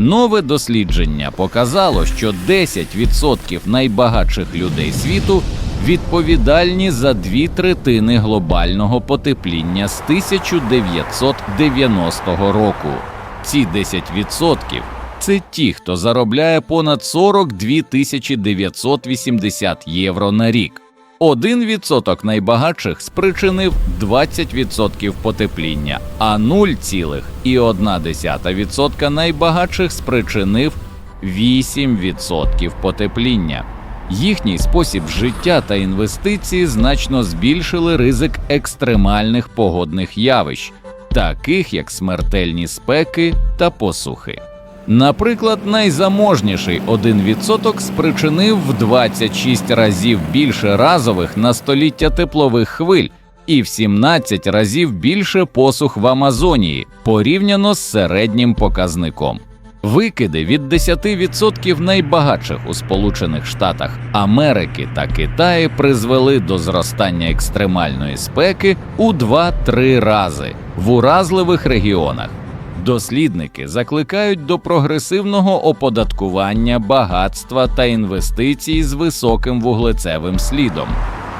Нове дослідження показало, що 10% найбагатших людей світу відповідальні за дві третини глобального потепління з 1990 року. Ці 10% – це ті, хто заробляє понад 42 тисячі 980 євро на рік. Один відсоток найбагатших спричинив 20% потепління, а 0,1% найбагатших спричинив 8% потепління. Їхній спосіб життя та інвестиції значно збільшили ризик екстремальних погодних явищ, таких як смертельні спеки та посухи. Наприклад, найзаможніший 1% спричинив в 26 разів більше разових на століття теплових хвиль і в 17 разів більше посух в Амазонії порівняно з середнім показником. Викиди від 10% найбагатших у Сполучених Штатах Америки та Китаї призвели до зростання екстремальної спеки у 2-3 рази в уразливих регіонах. Дослідники закликають до прогресивного оподаткування багатства та інвестицій з високим вуглецевим слідом.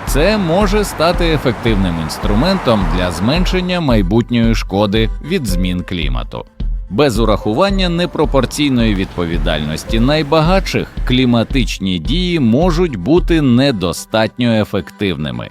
Це може стати ефективним інструментом для зменшення майбутньої шкоди від змін клімату. Без урахування непропорційної відповідальності найбагатших кліматичні дії можуть бути недостатньо ефективними.